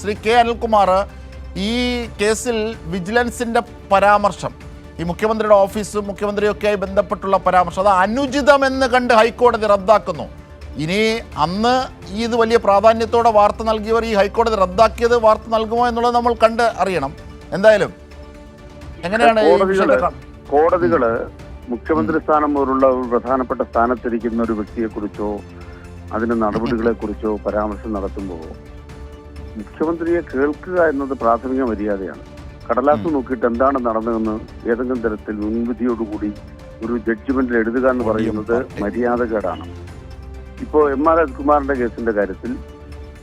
Shri K Anilkumar ഈ കേസിൽ വിജിലൻസിന്റെ പരാമർശം ഈ മുഖ്യമന്ത്രിയുടെ ഓഫീസും മുഖ്യമന്ത്രിയൊക്കെയായി ബന്ധപ്പെട്ടുള്ള പരാമർശം അത് അനുചിതമെന്ന് കണ്ട് ഹൈക്കോടതി റദ്ദാക്കുന്നു. ഇനി അന്ന് ഈ ഇത് വലിയ പ്രാധാന്യത്തോടെ വാർത്ത നൽകിയവർ ഈ ഹൈക്കോടതി റദ്ദാക്കിയത് വാർത്ത നൽകുമോ എന്നുള്ളത് നമ്മൾ കണ്ട് അറിയണം. എന്തായാലും എങ്ങനെയാണ് കോടതികൾ മുഖ്യമന്ത്രി സ്ഥാനം പോലുള്ള ഒരു പ്രധാനപ്പെട്ട സ്ഥാനത്തിരിക്കുന്ന ഒരു വ്യക്തിയെ കുറിച്ചോ അതിന്റെ നടപടികളെ കുറിച്ചോ പരാമർശം നടത്തുമ്പോൾ മുഖ്യമന്ത്രിയെ കേൾക്കുക എന്നത് പ്രാഥമിക മര്യാദയാണ്. കടലാസ് നോക്കിയിട്ട് എന്താണ് നടന്നതെന്ന് ഏതെങ്കിലും തരത്തിൽ മുൻവിധിയോടുകൂടി ഒരു ജഡ്ജ്മെന്റിൽ എഴുതുക എന്ന് പറയുന്നത് മര്യാദകേടാണ്. ഇപ്പോ എം ആർ രാജ്കുമാറിന്റെ കേസിന്റെ കാര്യത്തിൽ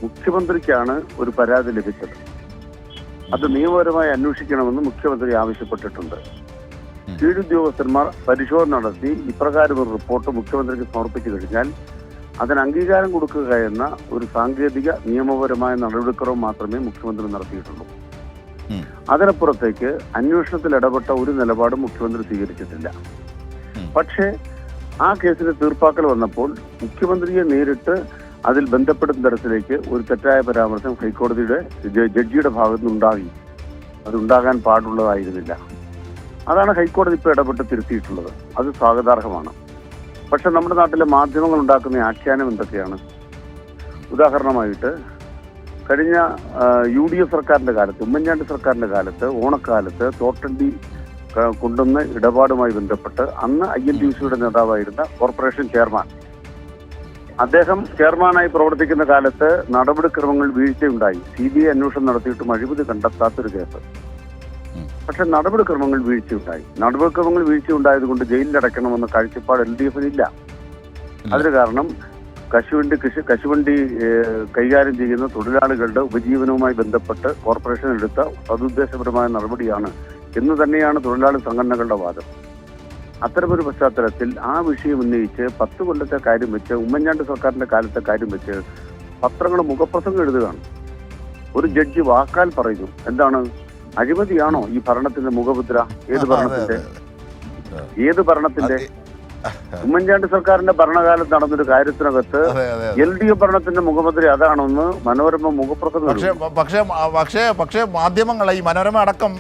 മുഖ്യമന്ത്രിക്കാണ് ഒരു പരാതി ലഭിച്ചത്. അത് നിയമപരമായി അന്വേഷിക്കണമെന്ന് മുഖ്യമന്ത്രി ആവശ്യപ്പെട്ടിട്ടുണ്ട്. കീഴുദ്യോഗസ്ഥന്മാർ പരിശോധന നടത്തി ഇപ്രകാരം ഒരു റിപ്പോർട്ട് മുഖ്യമന്ത്രിക്ക് സമർപ്പിച്ചു കഴിഞ്ഞാൽ അതിന് അംഗീകാരം കൊടുക്കുക എന്ന ഒരു സാങ്കേതിക നിയമപരമായ നടപടിക്രമം മാത്രമേ മുഖ്യമന്ത്രി നടത്തിയിട്ടുള്ളൂ. അതിനപ്പുറത്തേക്ക് അന്വേഷണത്തിൽ ഇടപെട്ട ഒരു നിലപാടും മുഖ്യമന്ത്രി സ്വീകരിച്ചിട്ടില്ല. പക്ഷേ ആ കേസിന് തീർപ്പാക്കൽ വന്നപ്പോൾ മുഖ്യമന്ത്രിയെ നേരിട്ട് അതിൽ ബന്ധപ്പെടുന്ന തരത്തിലേക്ക് ഒരു തെറ്റായ പരാമർശം ഹൈക്കോടതിയുടെ ജഡ്ജിയുടെ ഭാഗത്ത് നിന്നുണ്ടാകി അതുണ്ടാകാൻ പാടുള്ളതായിരുന്നില്ല. അതാണ് ഹൈക്കോടതി ഇപ്പോൾ ഇടപെട്ട് തിരുത്തിയിട്ടുള്ളത്. അത് സ്വാഗതാർഹമാണ്. പക്ഷെ നമ്മുടെ നാട്ടിലെ മാധ്യമങ്ങൾ ഉണ്ടാക്കുന്ന ആഖ്യാനം എന്തൊക്കെയാണ്? ഉദാഹരണമായിട്ട് കഴിഞ്ഞ യു ഡി എഫ് സർക്കാരിന്റെ കാലത്ത് ഉമ്മൻചാണ്ടി സർക്കാരിന്റെ കാലത്ത് ഓണക്കാലത്ത് തോട്ടണ്ടി കൊണ്ടുവന്ന ഇടപാടുമായി ബന്ധപ്പെട്ട് അന്ന് ഐ എൻ ടി സിയുടെ നേതാവായിരുന്ന കോർപ്പറേഷൻ ചെയർമാൻ. അദ്ദേഹം ചെയർമാനായി പ്രവർത്തിക്കുന്ന കാലത്ത് നടപടിക്രമങ്ങൾ വീഴ്ചയുണ്ടായി. സി ബി ഐ അന്വേഷണം നടത്തിയിട്ടും അഴിമതി കണ്ടെത്താത്തൊരു കേസ്. പക്ഷെ നടപടിക്രമങ്ങൾ വീഴ്ചയുണ്ടായി. നടപടിക്രമങ്ങൾ വീഴ്ചയുണ്ടായതുകൊണ്ട് ജയിലിൽ അടയ്ക്കണമെന്ന കാഴ്ചപ്പാട് എൽ ഡി എഫിനില്ല അതിന് കാരണം കശുവണ്ടി കൃഷി കശുവണ്ടി കൈകാര്യം ചെയ്യുന്ന തൊഴിലാളികളുടെ ഉപജീവനവുമായി ബന്ധപ്പെട്ട് കോർപ്പറേഷൻ എടുത്ത സതുദ്ദേശപരമായ നടപടിയാണ് എന്ന് തന്നെയാണ് തൊഴിലാളി സംഘടനകളുടെ വാദം. അത്തരമൊരു പശ്ചാത്തലത്തിൽ ആ വിഷയം ഉന്നയിച്ച് പത്ത് കൊല്ലത്തെ കാര്യം വെച്ച് ഉമ്മൻചാണ്ടി സർക്കാരിന്റെ കാലത്തെ കാര്യം വെച്ച് പത്രങ്ങൾ മുഖപ്രസംഗം എഴുതുകയാണ്. ഒരു ജഡ്ജി വാക്കാൽ പറയുന്നു. എന്താണ്? അഴിമതിയാണോ ഈ ഭരണത്തിന്റെ മുഖമുദ്ര? ഏത് ഭരണത്തിന്റെ? ഏത് ഭരണത്തിന്റെ? ഉമ്മൻചാണ്ടി സർക്കാരിന്റെ ഭരണകാലം നടന്നൊരു കാര്യത്തിനകത്ത് എൽ ഡി എഫ് ഭരണത്തിന്റെ മുഖമന്ത്രി അതാണെന്ന് മനോരമ മുഖപ്രസംഗം പക്ഷേ. പക്ഷേ പക്ഷേ പക്ഷേ മാധ്യമങ്ങൾ ഈ മനോരമ അടക്കം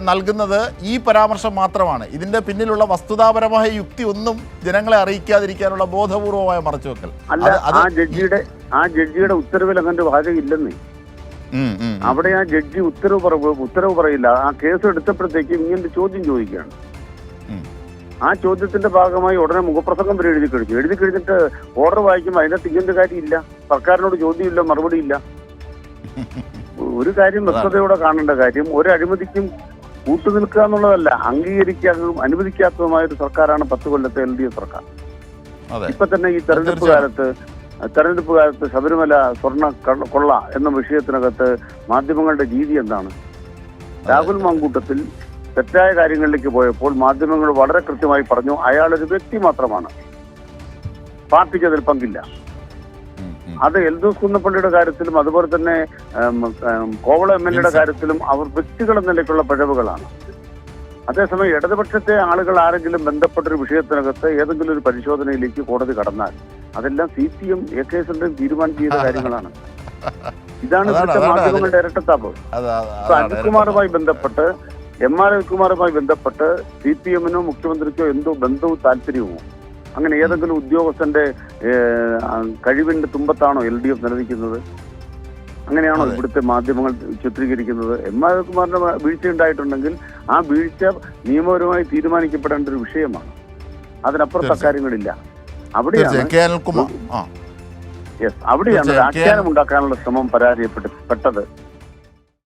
നൽകുന്നത് ഈ പരാമർശം മാത്രമാണ്. ഇതിന്റെ പിന്നിലുള്ള വസ്തുതാപരമായ യുക്തി ഒന്നും ജനങ്ങളെ അറിയിക്കാതിരിക്കാനുള്ള ബോധപൂർവമായ മറച്ചുവെക്കൽ. അല്ല ആ ജഡ്ജിയുടെ ആ ജഡ്ജിയുടെ ഉത്തരവിൽ അങ്ങനെ വാചകം ഇല്ലെന്നേ. അവിടെ ആ ജഡ്ജി ഉത്തരവ് പറ- ഉത്തരവ് പറയില്ല. ആ കേസ് എടുത്തപ്പോഴത്തേക്കും ഇങ്ങനെ ചോദ്യം ചോദിക്കുകയാണ്? ആ ചോദ്യത്തിന്റെ ഭാഗമായി ഉടനെ മുഖപ്രസംഗം വരെ എഴുതി കഴിച്ചു. എഴുതി കഴിഞ്ഞിട്ട് ഓർഡർ വായിക്കുമ്പോൾ അതിനകത്ത് ഇങ്ങനത്തെ കാര്യമില്ല. സർക്കാരിനോട് ചോദ്യമില്ല മറുപടിയില്ല ഒരു കാര്യം വ്യക്തതയോടെ കാണേണ്ട കാര്യം ഒരു അഴിമതിക്കും കൂട്ടുനിൽക്കുക എന്നുള്ളതല്ല അംഗീകരിക്കാത്തതും അനുവദിക്കാത്തതുമായ ഒരു സർക്കാരാണ് പത്ത് കൊല്ലത്തെ എൽ ഡി എഫ് സർക്കാർ. ഇപ്പൊ തന്നെ ഈ തെരഞ്ഞെടുപ്പ് കാലത്ത് തെരഞ്ഞെടുപ്പ് കാലത്ത് ശബരിമല സ്വർണ കൊള്ള എന്ന വിഷയത്തിനകത്ത് മാധ്യമങ്ങളുടെ രീതി എന്താണ്? രാഹുൽ മങ്കൂട്ടത്തിൽ തെറ്റായ കാര്യങ്ങളിലേക്ക് പോയപ്പോൾ മാധ്യമങ്ങൾ വളരെ കൃത്യമായി പറഞ്ഞു അയാളൊരു വ്യക്തി മാത്രമാണ്. പാർട്ടിക്ക് അതിൽ പങ്കില്ല. അത് എൽദോസ് കുന്നപ്പള്ളിയുടെ കാര്യത്തിലും അതുപോലെ തന്നെ കോവള എം എൽ എയുടെ കാര്യത്തിലും അവർ വ്യക്തികൾ നിലയ്ക്കുള്ള പിഴവുകളാണ്. അതേസമയം ഇടതുപക്ഷത്തെ ആളുകൾ ആരെങ്കിലും ബന്ധപ്പെട്ടൊരു വിഷയത്തിനകത്ത് ഏതെങ്കിലും ഒരു പരിശോധനയിലേക്ക് കോടതി കടന്നാൽ അതെല്ലാം C P M A K S തീരുമാനം ചെയ്ത കാര്യങ്ങളാണ്. ഇതാണ് ഇവിടുത്തെ മാധ്യമങ്ങളുടെ ഇരട്ടത്താപ്പ് അനിൽകുമാറുമായി ബന്ധപ്പെട്ട് എം ആർ അനിൽകുമാറുമായി ബന്ധപ്പെട്ട് സി പി എമ്മിനോ മുഖ്യമന്ത്രിക്കോ എന്തോ ബന്ധവും താല്പര്യവുമോ അങ്ങനെ ഏതെങ്കിലും ഉദ്യോഗസ്ഥന്റെ കഴിവിന്റെ തുമ്പത്താണോ എൽ ഡി എഫ് നിലനിൽക്കുന്നത്? അങ്ങനെയാണോ. ഇവിടുത്തെ മാധ്യമങ്ങൾ ചിത്രീകരിക്കുന്നത്? എം ആർ കുമാറിന്റെ വീഴ്ച ഉണ്ടായിട്ടുണ്ടെങ്കിൽ ആ വീഴ്ച നിയമപരമായി തീരുമാനിക്കപ്പെടേണ്ട ഒരു വിഷയമാണ്. അതിനപ്പുറത്തെ കാര്യങ്ങളില്ല. അവിടെയാണ് യെസ് അവിടെയാണ്. ആഖ്യാനം ഉണ്ടാക്കാനുള്ള ശ്രമം പരാജയപ്പെട്ട് പെട്ടത്.